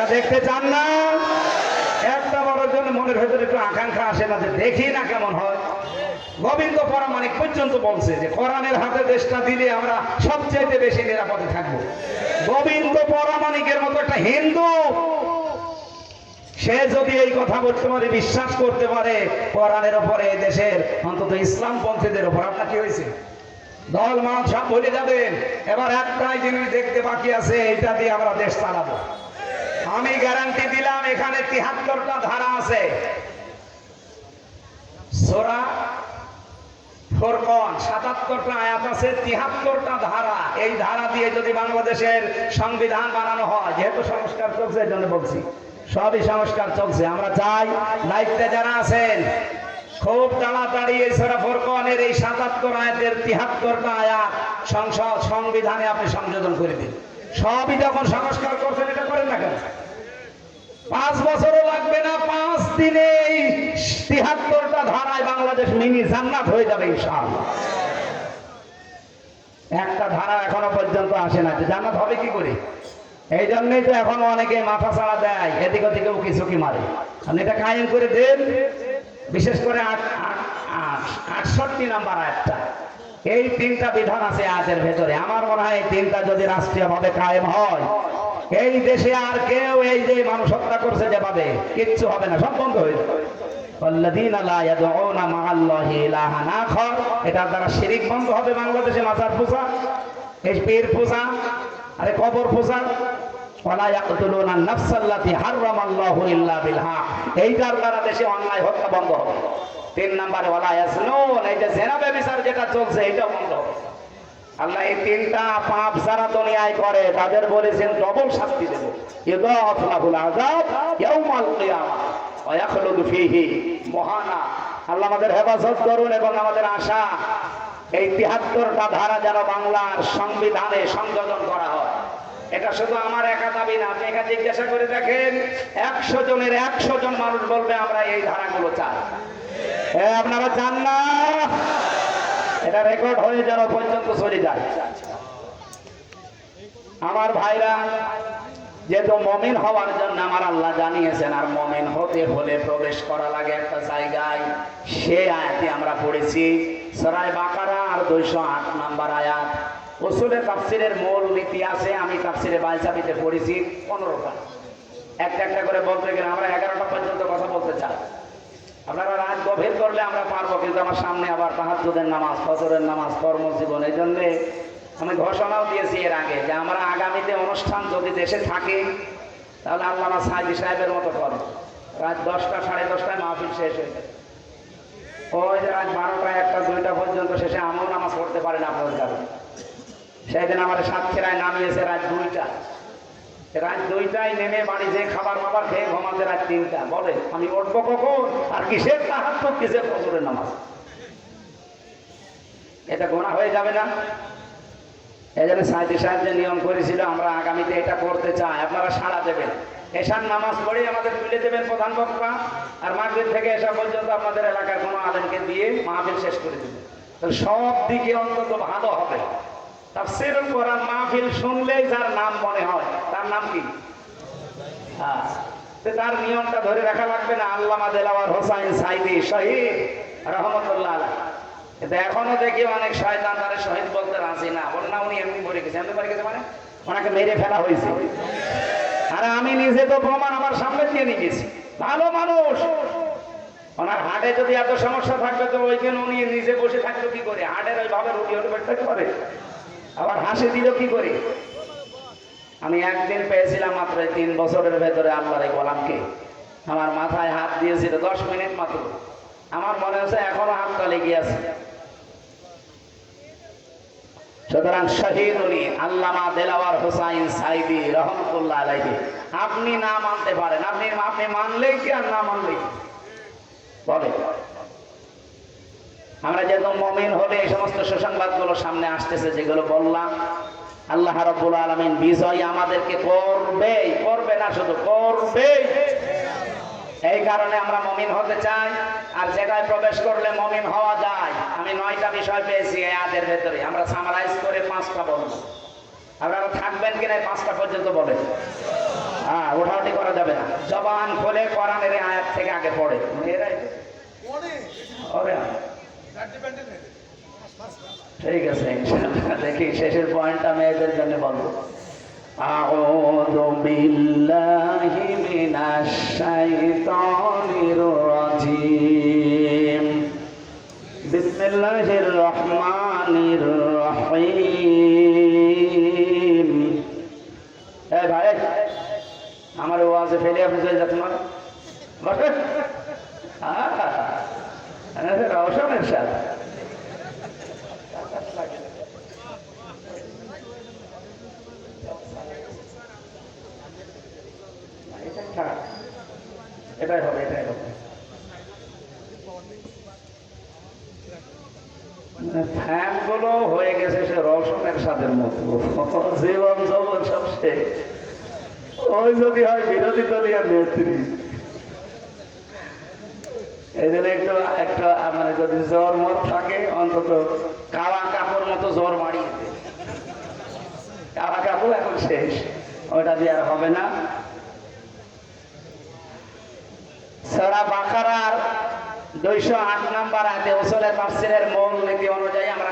এটা দেখতে চান না, একটা বড়র জন্য মনের ভেতরে একটু আকাঙ্ক্ষা আসে না যে দেখি না কেমন হয়। গোবিন্দ পরামানিক পর্যন্ত বলছে যে, কোরআনের হাতে দেশটা দিলে আমরা সবচেয়ে বেশি নিরাপদে থাকব। গোবিন্দ পরামানিকের মতো একটা হিন্দু, সে যদি এই কথা পারে বিশ্বাস করতে পারে, কোরআনের ওপরে দেশের অন্তত ইসলাম পন্থীদের ওপর আপনার কি হয়েছে? দল মত সব ভুলে যাবেন। এবার একটাই জিনিস দেখতে বাকি আছে এটা দিয়ে আমরা দেশ চালাবো। আমি গ্যারান্টি দিলাম, এখানে তিহাত্তরটা ধারা আছে। সোরা ধারা। এই ধারা দিয়ে যদি বাংলাদেশের সংবিধান বানানো হয়, যেহেতু সবই সংস্কার চলছে। আমরা চাই দায়িত্বে যারা আছেন, খুব তাড়াতাড়ি এই সোরা ফোরকনের এই সাতাত্তর আয়াতের তিহাত্তরটা আয়াত সংসদ, সংবিধানে আপনি সংযোজন করে দিন। সবই যখন সংস্কার করছেন, এটা করেন না কেন? জান্নাত হয়ে যাবে ইনশাআল্লাহ। একটা ধারা এখনও পর্যন্ত আসে না, যে জান্নাত হবে কি করে? এই জন্যই তো এখনও অনেকে মাথা ছাড়া দেয়, এদিক ওদিকে উকি ঝুঁকি মারে? আপনি এটা কায়েম করে দেন, বিশেষ করে আট, আট- আট- আটষট্টি নাম্বার একটা এই তিনটা বিধান আছে আজের ভেতরে। আমার মনে হয় এই তিনটা যদি রাষ্ট্রীয়ভাবে কায়েম হয়, এই দেশে আর কেউ এই যে মানুষ হত্যা করছে যেভাবে, কিচ্ছু হবে না, সব বন্ধ হয়ে যাবে। والذين لا يدعون مع الله إلها آخر এটার দ্বারা শিরিক বন্ধ হবে বাংলাদেশে মাজার পূজা এই পীর পূজা আরে কবর পূজা ওয়ালা ইয়াকতুলুনা নাফসাল্লাতী হারামাল্লাহু ইল্লা বিল হক এইটার দ্বারা দেশে অন্যায় হত্যা বন্ধ হবে তিন নম্বরে ওয়ালা ইয়াসনুন এই যে জেনা ব্যভিচার যেটা চলছে এটা বন্ধ হবে আল্লাহ এই তিনটা পাপ যারা দুনিয়ায় করে তাদের বলেছেন ডবল শাস্তি দেব ইদাফ লাহুল আযাব ইয়াউমাল কিয়ামা ওয়া ইয়াখলুদু ফীহি মহানা। আল্লাহ আমাদের হেফাজত করুন এবং আমাদের আশা এই তিহাত্তরটা ধারা যেন বাংলার সংবিধানে সংযোজন করা হয়। এটা শুধু আমার একা দাবি না আপনি একা জিজ্ঞাসা করে দেখেন একশো জনের একশো জন মানুষ বলবে আমরা এই ধারাগুলো চাই। এ, আপনারা চান না? এটা রেকর্ড হয়ে যেন পর্যন্ত চলে যায়। আমার ভাইরা যেহেতু মমিন হওয়ার জন্য আমার আল্লাহ জানিয়েছেন, আর মমিন হতে হলে প্রবেশ করা লাগে একটা জায়গায়। সে আয়াতে আমরা পড়েছি সরাই বাকারা আর দুইশো আট নাম্বার আয়াত। উসুলে তাফসিরের মূল নীতি আছে, আমি তাফসিরে বাইসাবিতে পড়েছি পনেরোটা। একটা একটা করে বলতে গেলে আমরা এগারোটা পর্যন্ত কথা বলতে চাই। আপনারা রাত গভীর করলে আমরা পারব, কিন্তু আমার সামনে আবার তাহাজুদের নামাজ, ফজরের নামাজ, কর্মজীবন, এই জন্যে আমি ঘোষণাও দিয়েছি এর আগে যে আমরা আগামীতে অনুষ্ঠান যদি দেশে থাকে, তাহলে আল্লামা সাহেদি সাহেবের মতো করো। রাত দশটা, সাড়ে দশটায় মাহফিল শেষ হয়ে যায়। ওই যে রাত বারোটা একটা, দুইটা পর্যন্ত শেষে আমিও নামাজ পড়তে পারি না আপনাদের কারণে সেদিন আমার সাতক্ষীরায় নামিয়েছে রাত দুইটা। রাত দুইটায় নেমে বাড়ি যে খাবার মাবার খেয়ে ঘুমাতে রাত তিনটা। বলে, আমি উঠবো কখন? আর কিসের তাহার তো কিসের ফজরের নামাজ? এটা গোনা হয়ে যাবে না। এই জন্য সাহেব যে নিয়ম করেছিল, আমরা আগামীতে এটা করতে চাই। আপনারা সাড়া দেবেন। এশার নামাজ পড়ে আমাদের তুলে দেবেন প্রধান বক্তা। আর মাগরিব থেকে এসা পর্যন্ত আপনাদের এলাকার কোনো আলেমকে দিয়ে মাহফিল শেষ করে দেবেন। তাহলে সব দিকে অন্তত ভালো হবে। তাফসীর কোরআন মাহফিল শুনলেই যার নাম মনে হয়, তার নাম কি? হ্যাঁ তার নিয়মটা ধরে রাখা লাগবে না। আল্লামা দেলাওয়ার হোসাইন সাইদি শহীদ, রহমতুল্লাহ আলাইহ। কিন্তু এখনও দেখি অনেক শয়তান তারা শহীদ বলতে রাজি না। বলে না উনি এমনি মরে গেছে। এমনি মরে গেছে মানে? ওনাকে মেরে ফেলা হয়েছে। আরে আমি নিজে তো প্রমাণ আমার সামনে দিয়ে নিয়ে গেছি ভালো মানুষ। ওনার হাটে যদি এত সমস্যা থাকতো, তো ওইখানে উনি নিজে বসে থাকতো কি করে? হার্টের ওইভাবে রুটি হতে থাকতে পারে আবার হাসি দিল কি করে? আমি একদিন পেয়েছিলাম মাত্র তিন বছরের ভেতরে আল্লাহর এই গোলামকে। আমার মাথায় হাত দিয়েছিল দশ মিনিট মাত্র। আমার মনে হচ্ছে এখনও হাত লেগে আছে। সুতরাং শহীদ উনি আল্লামা দেলাওয়ার সাইদি রহমতুল্লাহ আপনি না মানতে পারেন। আপনি আপনি মানলেই কি আর না মানলেই? বলে। আমরা যেহেতু মমিন হলে এই সমস্ত সুসংবাদগুলো সামনে আসতেছে, যেগুলো বললাম, আল্লাহ রব্বুল আলমিন বিজয় আমাদেরকে করবে করবে না শুধু করবে এই কারণে আমরা মমিন হতে চাই আর জায়গায় প্রবেশ করলে মমিন হওয়া যায়। আমি নয়টা বিষয় পেয়েছি এই আদের ভেতরে। আমরা সামারাইজ করে পাঁচটা বলব। আপনারা থাকবেন কিনা পাঁচটা পর্যন্ত বলেন। হ্যাঁ ওঠাউটি করা যাবে না। জবান খোলে কোরআনের এই আয়াত থেকে আগে পড়ে না। ঠিক আছে ইনশাআল্লাহ। দেখি শেষের পয়েন্টটা মেয়েদের জন্য বলব। أعوذ بالله من الشيطان الرجيم بسم الله الرحمن الرحيم এই ভাই আমার ওয়াজে ফেলে আপনি চলে যাচ্ছেন মানে বসে রওশনের এটাই হবে এটাই হবে। ফ্যানগুলো হয়ে গেছে সে রওশনের স্বাদের মতো। জীবন জবন সব শেষ। ওই যদি হয় বিরোধী দলীয় নেত্রী। এই জন্য একটু, একটা মানে যদি জ্বর মর থাকে, অন্তত কালা কাপড় মতো জ্বর মারিয়ে দে। কালা কাপড় এখন শেষ। ওইটা দিয়ে আর হবে না। সারা বাকারার দুইশো আট নাম্বার আয়াতে ওসলের তাফসিরের মৌল নীতি অনুযায়ী আমরা